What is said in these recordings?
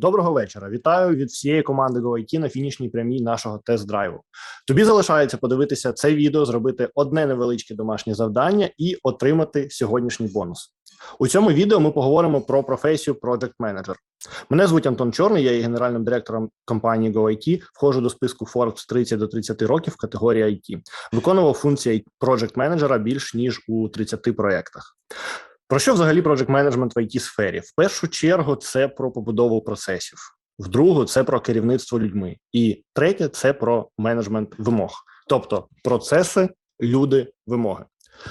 Доброго вечора. Вітаю від всієї команди GoIT на фінішній прямій нашого тест-драйву. Тобі залишається подивитися це відео, зробити одне невеличке домашнє завдання і отримати сьогоднішній бонус. У цьому відео ми поговоримо про професію Project Manager. Мене звуть Антон Чорний, я є генеральним директором компанії GoIT, входжу до списку Forbes 30 до 30 років категорії IT. Виконував функції Project Manager більш ніж у 30 проєктах. Про що взагалі project менеджмент в it сфері? В першу чергу це про побудову процесів, в другу це про керівництво людьми, і третє це про менеджмент вимог, тобто процеси, люди, вимоги.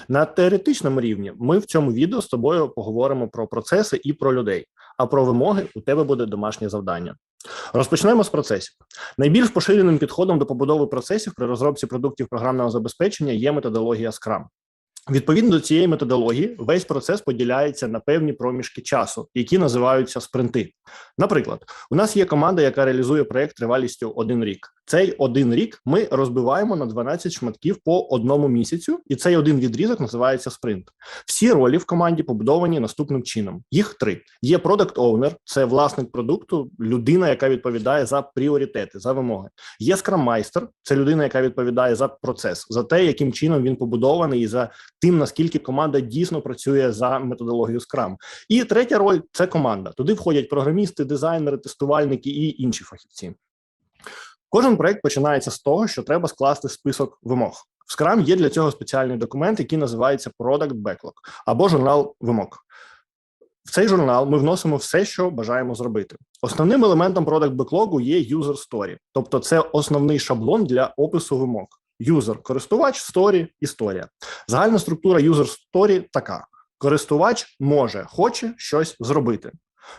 На теоретичному рівні ми в цьому відео з тобою поговоримо про процеси і про людей. А про вимоги у тебе буде домашнє завдання. Розпочнемо з процесів. Найбільш поширеним підходом до побудови процесів при розробці продуктів програмного забезпечення є методологія Scrum. Відповідно до цієї методології, весь процес поділяється на певні проміжки часу, які називаються спринти. Наприклад, у нас є команда, яка реалізує проект тривалістю один рік. Цей один рік ми розбиваємо на 12 шматків по одному місяцю, і цей один відрізок називається спринт. Всі ролі в команді побудовані наступним чином: їх три: є продакт оунер це власник продукту, людина, яка відповідає за пріоритети, за вимоги. Є скрам-майстер, це людина, яка відповідає за процес, за те, яким чином він побудований, і за тим, наскільки команда дійсно працює за методологією Scrum. І третя роль це команда. Туди входять програмісти, дизайнери, тестувальники і інші фахівці. Кожен проект починається з того, що треба скласти список вимог. В Scrum є для цього спеціальний документ, який називається Product Backlog або журнал вимог. В цей журнал ми вносимо все, що бажаємо зробити. Основним елементом Product Backlog є User Story, тобто це основний шаблон для опису вимог. Юзер, користувач, сторі, історія. Загальна структура user story така: користувач може, хоче щось зробити.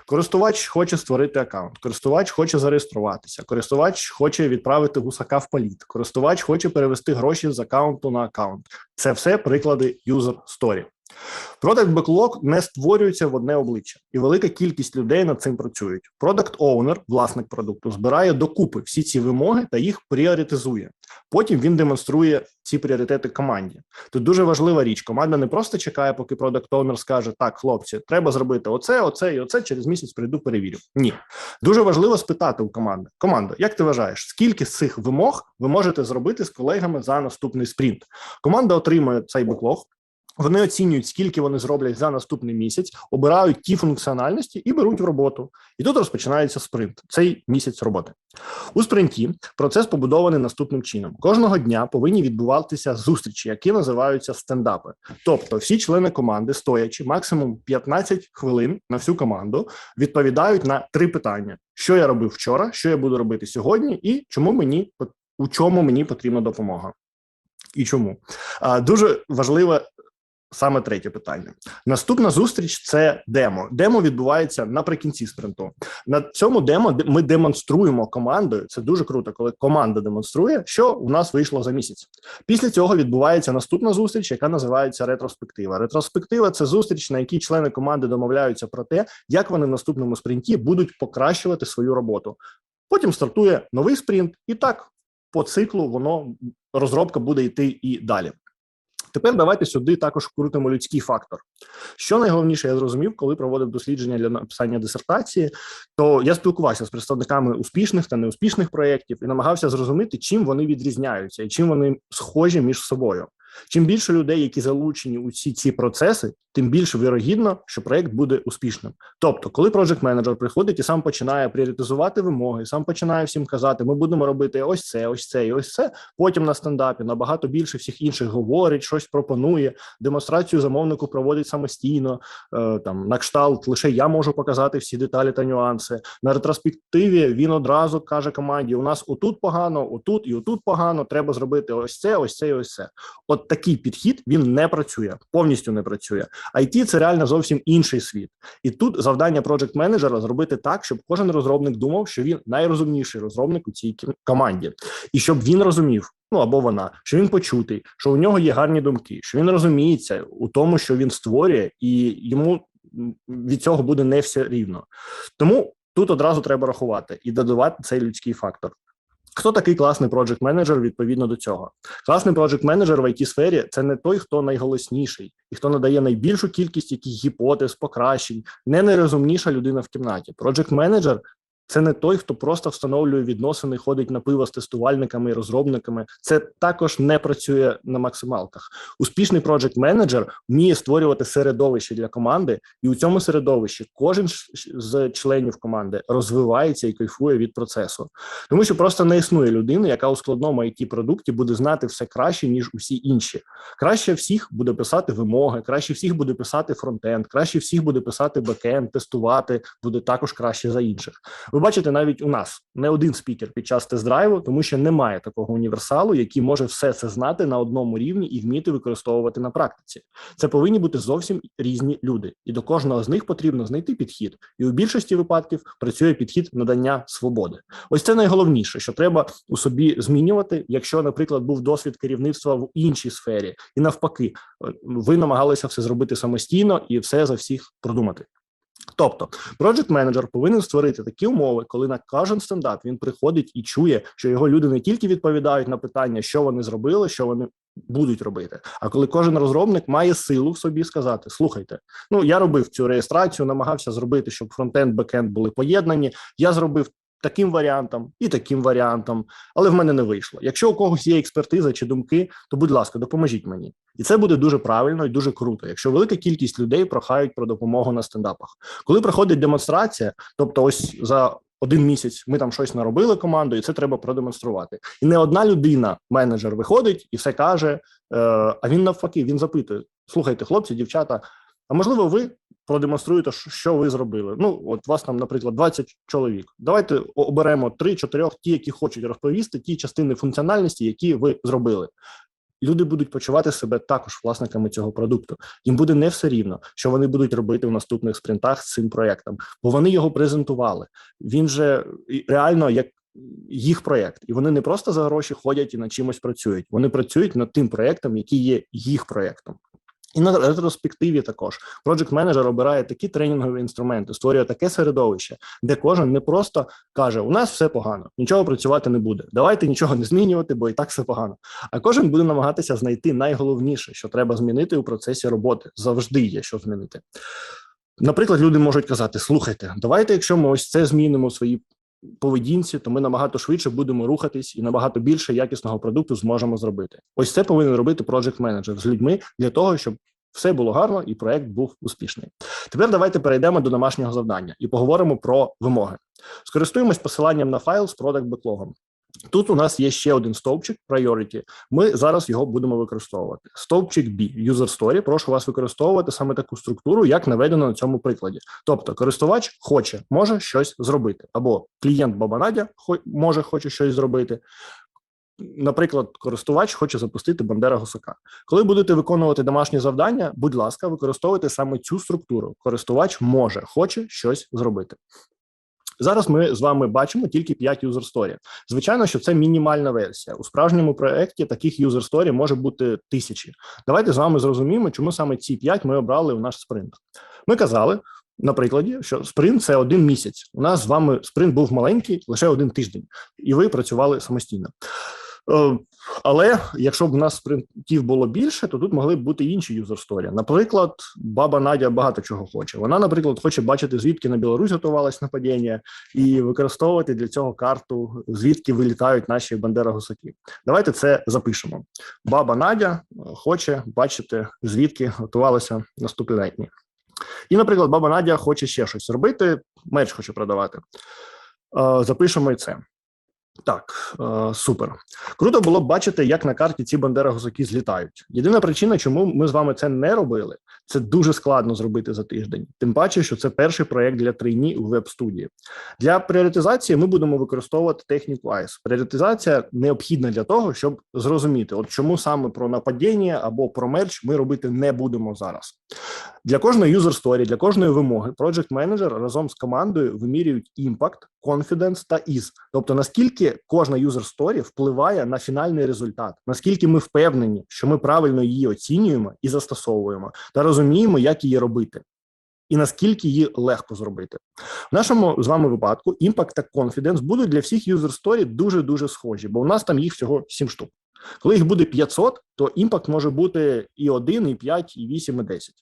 Користувач хоче створити аккаунт, користувач хоче зареєструватися, користувач хоче відправити гусака в політ, користувач хоче перевести гроші з аккаунту на аккаунт. Це все приклади user story. Product Backlog не створюється в одне обличчя, і велика кількість людей над цим працюють. Product Owner, власник продукту, збирає докупи всі ці вимоги та їх пріоритизує. Потім він демонструє ці пріоритети команді. Тут дуже важлива річ. Команда не просто чекає, поки Product Owner скаже: так, хлопці, треба зробити оце, оце і оце. Через місяць прийду, перевірю. Ні, дуже важливо спитати у команди: команда, як ти вважаєш, скільки з цих вимог ви можете зробити з колегами за наступний спринт? Команда отримує цей беклог, вони оцінюють, скільки вони зроблять за наступний місяць, обирають ті функціональності і беруть в роботу. І тут розпочинається спринт. Цей місяць роботи. У спринті процес побудований наступним чином: кожного дня повинні відбуватися зустрічі, які називаються стендапи. Тобто, всі члени команди, стоячи максимум 15 хвилин на всю команду, відповідають на три питання: що я робив вчора, що я буду робити сьогодні, і чому мені у чому мені потрібна допомога. І чому дуже важливе Саме третє питання. Наступна зустріч це демо. Демо відбувається наприкінці спринту. На цьому демо ми демонструємо командою. Це дуже круто, коли команда демонструє, що у нас вийшло за місяць. Після цього відбувається наступна зустріч, яка називається ретроспектива. Ретроспектива це зустріч, на якій члени команди домовляються про те, як вони в наступному спринті будуть покращувати свою роботу. Потім стартує новий спринт, і так по циклу воно розробка буде йти і далі. Тепер давайте сюди також вкрутимо людський фактор. Що найголовніше, я зрозумів, коли проводив дослідження для написання дисертації, то я спілкувався з представниками успішних та неуспішних проєктів і намагався зрозуміти, чим вони відрізняються і чим вони схожі між собою. Чим більше людей, які залучені у всі ці процеси, тим більше вірогідно, що проект буде успішним. Тобто, коли project менеджер приходить і сам починає пріоритизувати вимоги, сам починає всім казати: ми будемо робити ось це, ось це і ось це. Потім на стендапі набагато більше всіх інших говорить, щось пропонує. Демонстрацію замовнику проводить самостійно. Е, там на кшталт лише я можу показати всі деталі та нюанси. На ретроспективі він одразу каже команді: у нас отут погано, отут і отут погано. Треба зробити ось це, ось це і ось це. От такий підхід він не працює, повністю не працює. IT – це реально зовсім інший світ, і тут завдання project менеджера зробити так, щоб кожен розробник думав, що він найрозумніший розробник у цій команді, і щоб він розумів. Ну або вона, що він почутий, що у нього є гарні думки, що він розуміється у тому, що він створює, і йому від цього буде не все рівно. Тому тут одразу треба рахувати і додавати цей людський фактор. Хто такий класний проджект менеджер відповідно до цього? Класний проджект менеджер в it сфері це не той, хто найголосніший і хто надає найбільшу кількість яких гіпотез, покращень, не найрозумніша людина в кімнаті. Проджект менеджер Це не той, хто просто встановлює відносини, ходить на пиво з тестувальниками і розробниками. Це також не працює на максималках. Успішний проджект менеджер вміє створювати середовище для команди, і у цьому середовищі кожен з членів команди розвивається і кайфує від процесу, тому що просто не існує людини, яка у складному it продукті буде знати все краще ніж усі інші. Краще всіх буде писати вимоги, краще всіх буде писати фронтенд, краще всіх буде писати бекенд, тестувати буде також краще за інших. Ви бачите, навіть у нас не один спікер під час тест-драйву, тому що немає такого універсалу, який може все це знати на одному рівні і вміти використовувати на практиці. Це повинні бути зовсім різні люди, і до кожного з них потрібно знайти підхід. І у більшості випадків працює підхід надання свободи. Ось це найголовніше, що треба у собі змінювати. Якщо, наприклад, був досвід керівництва в іншій сфері, і навпаки, ви намагалися все зробити самостійно і все за всіх продумати. Тобто, проджект менеджер повинен створити такі умови, коли на кожен стендап він приходить і чує, що його люди не тільки відповідають на питання, що вони зробили, що вони будуть робити. А коли кожен розробник має силу в собі сказати: слухайте, ну я робив цю реєстрацію, намагався зробити, щоб фронтенд, бекенд були поєднані. Я зробив таким варіантом і таким варіантом, але в мене не вийшло. Якщо у когось є експертиза чи думки, то будь ласка, допоможіть мені, і це буде дуже правильно і дуже круто. Якщо велика кількість людей прохають про допомогу на стендапах, коли проходить демонстрація, тобто ось за. Один місяць ми там щось наробили команду, і це треба продемонструвати. І не одна людина, менеджер, виходить і все каже. Е, а він навпаки, він запитує: слухайте, хлопці, дівчата. А можливо, ви продемонструєте, що ви зробили. Ну, от вас там, наприклад, 20 чоловік. Давайте оберемо 3-4, ті, які хочуть розповісти ті частини функціональності, які ви зробили. Люди будуть почувати себе також власниками цього продукту. Їм буде не все рівно, що вони будуть робити в наступних спринтах з цим проєктом, бо вони його презентували. Він же реально як їх проєкт, і вони не просто за гроші ходять і над чимось працюють. Вони працюють над тим проєктом, який є їх проєктом. І на ретроспективі також Project менеджер обирає такі тренінгові інструменти, створює таке середовище, де кожен не просто каже: У нас все погано, нічого працювати не буде. Давайте нічого не змінювати, бо і так все погано. А кожен буде намагатися знайти найголовніше, що треба змінити у процесі роботи. Завжди є що змінити. Наприклад, люди можуть казати: слухайте, давайте, якщо ми ось це змінимо в своїй поведінці, то ми набагато швидше будемо рухатись і набагато більше якісного продукту зможемо зробити. Ось це повинен робити project менеджер з людьми для того, щоб все було гарно і проект був успішний. Тепер давайте перейдемо до домашнього завдання і поговоримо про вимоги. Скористуємось посиланням на файл з продакт беклогом. Тут у нас є ще один стовпчик Priority. Ми зараз його будемо використовувати. Стовпчик B, User Story. Прошу вас використовувати саме таку структуру, як наведено на цьому прикладі. Тобто, користувач хоче, може щось зробити, або клієнт Баба Надя може хоче щось зробити. Наприклад, користувач хоче запустити Бандера Гусака. Коли будете виконувати домашні завдання, будь ласка, використовуйте саме цю структуру. Користувач може хоче щось зробити. Зараз ми з вами бачимо тільки 5 user story. Звичайно, що це мінімальна версія. У справжньому проєкті таких user story може бути тисячі. Давайте з вами зрозуміємо, чому саме ці 5 ми обрали в наш спринт. Ми казали. На прикладі, що спринт це один місяць. У нас з вами спринт був маленький, лише один тиждень, і ви працювали самостійно. Е, але якщо б у нас спринтів було більше, то тут могли б бути інші юзер-сторі. Наприклад, баба Надя багато чого хоче. Вона, наприклад, хоче бачити, звідки на Білорусь готувалось нападіння, і використовувати для цього карту, звідки вилітають наші бандера гусаки. Давайте це запишемо. Баба Надя хоче бачити, звідки готувалися наступні. І, наприклад, баба Надя хоче ще щось робити, мерч хоче продавати. Е, запишемо і це. Так, е, супер. Круто було б бачити, як на карті ці бандера гусаки злітають. Єдина причина, чому ми з вами це не робили, це дуже складно зробити за тиждень. Тим паче, що це перший проєкт для трейні у веб-студії. Для пріоритизації ми будемо використовувати техніку ICE. Пріоритизація необхідна для того, щоб зрозуміти, от чому саме про нападіння або про мерч ми робити не будемо зараз. Для кожної user story, для кожної вимоги, project менеджер разом з командою вимірюють імпакт, confidence та is. Тобто наскільки кожна user story впливає на фінальний результат, наскільки ми впевнені, що ми правильно її оцінюємо і застосовуємо, та розуміємо, як її робити. І наскільки її легко зробити в нашому з вами випадку імпакт та confidence будуть для всіх user story дуже дуже схожі, бо у нас там їх всього 7 штук. Коли їх буде 500, то імпакт може бути і 1, і 5, і 8, і 10.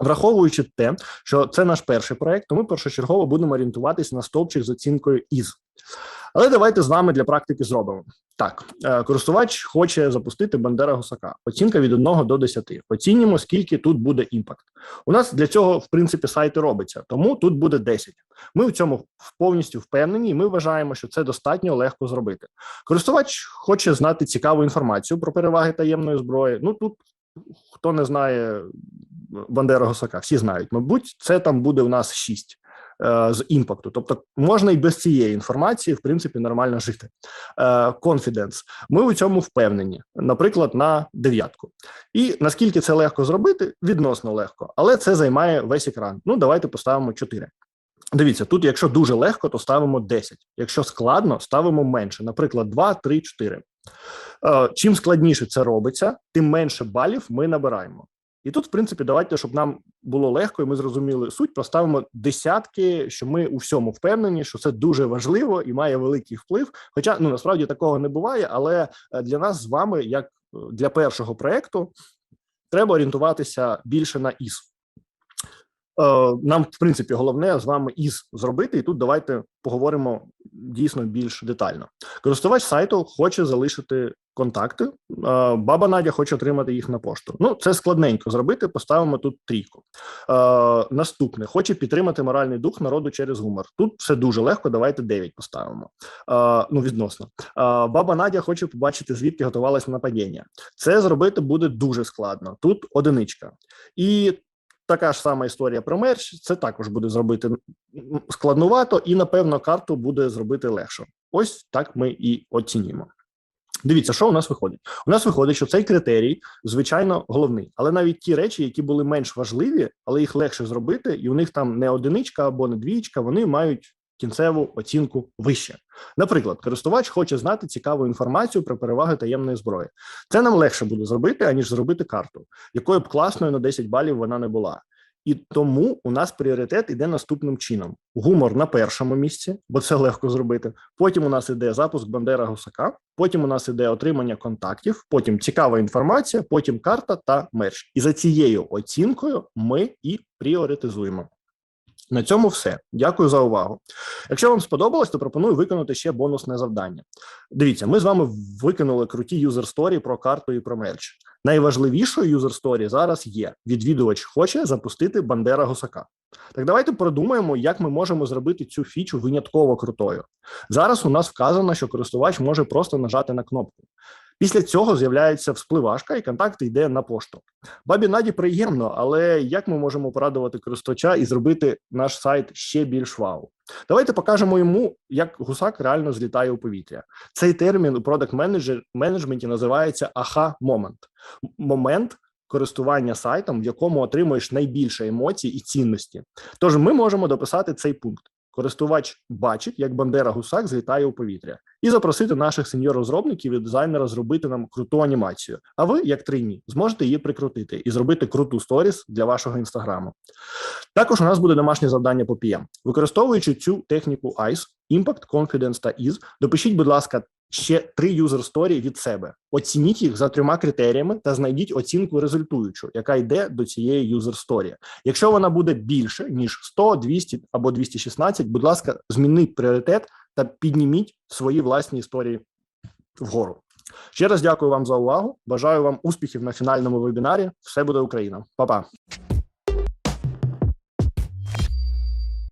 Враховуючи те, що це наш перший проект, то ми першочергово будемо орієнтуватись на стовпчик з оцінкою із. Але давайте з вами для практики зробимо. Так, е, користувач хоче запустити Бандера Гусака. Оцінка від 1 до 10. Оцінюємо, скільки тут буде імпакт. У нас для цього, в принципі, сайти робиться, тому тут буде 10. Ми в цьому повністю впевнені, і ми вважаємо, що це достатньо легко зробити. Користувач хоче знати цікаву інформацію про переваги таємної зброї. Ну тут хто не знає Бандера Гусака, всі знають. Мабуть, це там буде у нас 6 е, з імпакту. Тобто можна і без цієї інформації, в принципі, нормально жити. Конфіденс. Ми у цьому впевнені, наприклад, на дев'ятку. І наскільки це легко зробити, відносно легко, але це займає весь екран. Ну, давайте поставимо 4. Дивіться, тут, якщо дуже легко, то ставимо 10. Якщо складно, ставимо менше, наприклад, 2, 3, 4. Чим складніше це робиться, тим менше балів ми набираємо. І тут, в принципі, давайте, щоб нам було легко, і ми зрозуміли суть, поставимо десятки, що ми у всьому впевнені, що це дуже важливо і має великий вплив. Хоча ну насправді такого не буває, але е, для нас з вами, як е, для першого проекту, треба орієнтуватися більше на ІС. Е, нам, в принципі, головне з вами із зробити, і тут давайте поговоримо дійсно більш детально. Користувач сайту хоче залишити контакти. Е, баба Надя хоче отримати їх на пошту. Ну, це складненько зробити. Поставимо тут трійку. Е, наступне хоче підтримати моральний дух народу через гумор. Тут все дуже легко. Давайте 9 поставимо. Ну, відносно. Баба Надя хоче побачити, звідки готувалось нападіння. Це зробити буде дуже складно. Тут одиничка. І Така ж сама історія про мерч. Це також буде зробити складнувато, і напевно карту буде зробити легше. Ось так ми і оцінюємо. Дивіться, що у нас виходить. У нас виходить, що цей критерій, звичайно, головний, але навіть ті речі, які були менш важливі, але їх легше зробити, і у них там не одиничка або не двічка, вони мають кінцеву оцінку вище. Наприклад, користувач хоче знати цікаву інформацію про переваги таємної зброї. Це нам легше буде зробити, аніж зробити карту, якою б класною на 10 балів вона не була. І тому у нас пріоритет іде наступним чином: гумор на першому місці, бо це легко зробити. Потім у нас іде запуск Бандера Гусака, потім у нас іде отримання контактів, потім цікава інформація, потім карта та мерч. І за цією оцінкою ми і пріоритизуємо. На цьому все. Дякую за увагу. Якщо вам сподобалось, то пропоную виконати ще бонусне завдання. Дивіться, ми з вами викинули круті юзер сторі про карту і про мерч. Найважливішою юзер сторі зараз є: відвідувач хоче запустити Бандера Гусака. Так давайте продумаємо, як ми можемо зробити цю фічу винятково крутою. Зараз у нас вказано, що користувач може просто нажати на кнопку. Після цього з'являється вспливашка, і контакт йде на пошту. Бабі наді приємно, але як ми можемо порадувати користувача і зробити наш сайт ще більш вау? Давайте покажемо йому, як гусак реально злітає у повітря. Цей термін у продакт менеджменті називається аха момент момент. Користування сайтом, в якому отримуєш найбільше емоцій і цінності, тож ми можемо дописати цей пункт. Користувач бачить, як Бандера Гусак злітає у повітря, і запросити наших сеньор-розробників і дизайнера зробити нам круту анімацію. А ви, як трині, зможете її прикрутити і зробити круту сторіс для вашого інстаграму. Також у нас буде домашнє завдання по PM. Використовуючи цю техніку ICE, Impact, Confidence та EASE, допишіть, будь ласка, ще три юзер сторі від себе. Оцініть їх за трьома критеріями та знайдіть оцінку результуючу, яка йде до цієї юзер сторі. Якщо вона буде більше ніж 100, 200 або 216, будь ласка, змініть пріоритет та підніміть свої власні історії вгору. Ще раз дякую вам за увагу. Бажаю вам успіхів на фінальному вебінарі. Все буде Україна, Па-па!